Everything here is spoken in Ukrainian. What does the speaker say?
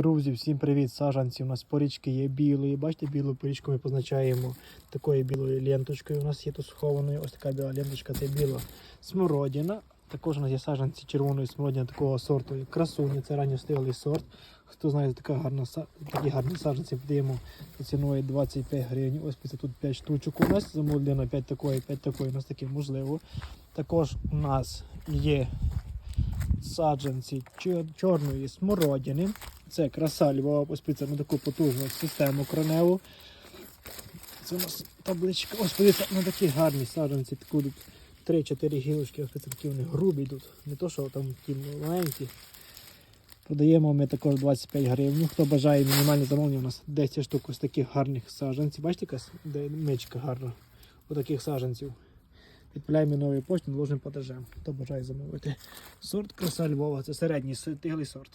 Друзі, всім привіт! Саджанці. У нас порічки є білої. Бачите, білу порічку ми позначаємо такою білою ленточкою. У нас є тут схованою ось така біла ленточка, це біла смородина. Також у нас є саджанці червоної смородини такого сорту, як красуня, це ранньостиглий сорт. Хто знає, така гарна, такі гарні саджанці продаємо за ціною 25 гривень. Ось це тут 5 штучок. У нас замовлено 5 такої, 5 такої, у нас таке можливо. Також у нас є саджанці чорної смородини. Це краса Львова поспиться на таку потужну систему кроневу. Це у нас табличка. Ось подивіться на такі гарні саджанці. Таку 3-4 гілочки, ось такі вони грубі йдуть. Не то, що там такі маленькі. Продаємо ми також 25 гривень. Хто бажає мінімальне замовлення, у нас 10 штук ось таких гарних саджанців. Бачите, якась де мичка гарна. Ось таких саджанців. Відправляємо новий почту наложним платежем. Хто бажає замовити. Сорт краса Львова, це середній стиглий сорт.